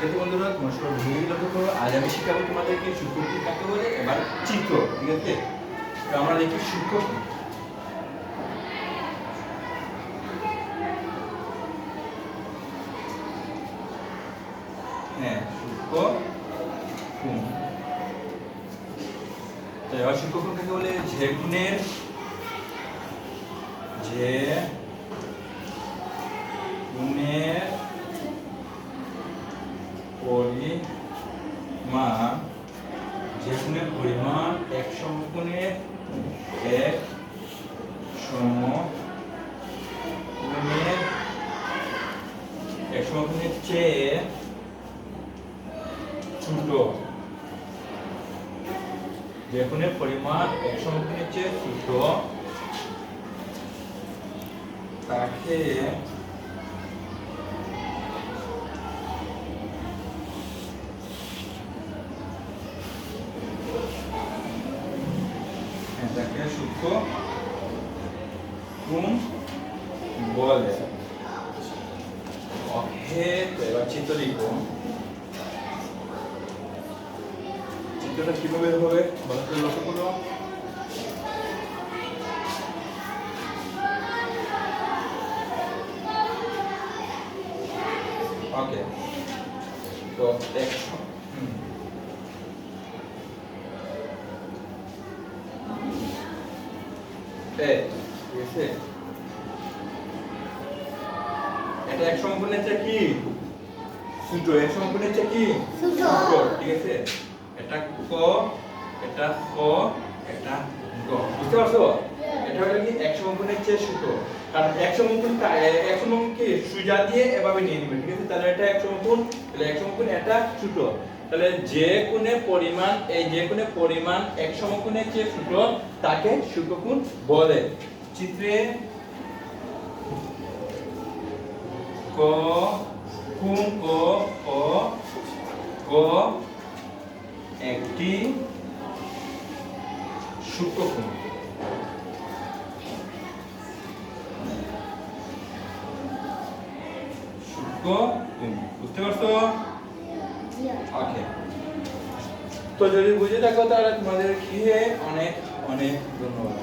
শিক্ষার্থী বন্ধুরা তোমার সবাই ভূমি লক্ষ্য করো, আজ আমি শিখাবো তোমাদেরকে সূক্ষ্ম কাকে বলে, এবার চিত্র, ঠিক আছে? তো আমরা দেখি সূক্ষ্ম কি। হ্যাঁ সূক্ষ্ম তো এবার সূক্ষ্ম কোণ কাকে বলে? যে গুণের যে পরিমাণ যে গুণের পরিমাণ এক সমকোণের এক সমকোণের এক সমকোণের চেয়ে ছোট। যে কোণের পরিমাণ এক সমকোণের চেয়ে ছোট, তাকে এটাকে সূক্ষ্ম কোণ বলে ওকে তো এবার চিত্র লিখো চিত্রটা কীভাবে হবে ভালো করে লক্ষ্য করো ওকে তো একশো হুম এ, ঠিক আছে এটা এক চেয়ে কি? এক ঠিক আছে? এটা ক এটা ক এটা গ বুঝতে পারছ? এটা হলো কি এক সমকোণের চেয়ে ছোট কারণ এক সমকোণ এক সমকোণ কি? সুজা দিয়ে এভাবে নিয়ে নিবে ঠিক আছে? তাহলে এটা এক সমকোণ তাহলে এক সমকোণ এটা ছোট তাহলে যে কোণের পরিমাণ, এই যে কোণের পরিমাণ এক সমকোণের চেয়ে ছোট তাকে সূক্ষ্মকোণ বলে। চিত্রে ক, কোণ ক ক ক একটি সূক্ষ্মকোণ। সূক্ষ্মকোণ, বুঝতে পারছ? তো যদি বুঝে থাকো তাহলে তোমাদের খেয়ে অনেক অনেক ধন্যবাদ।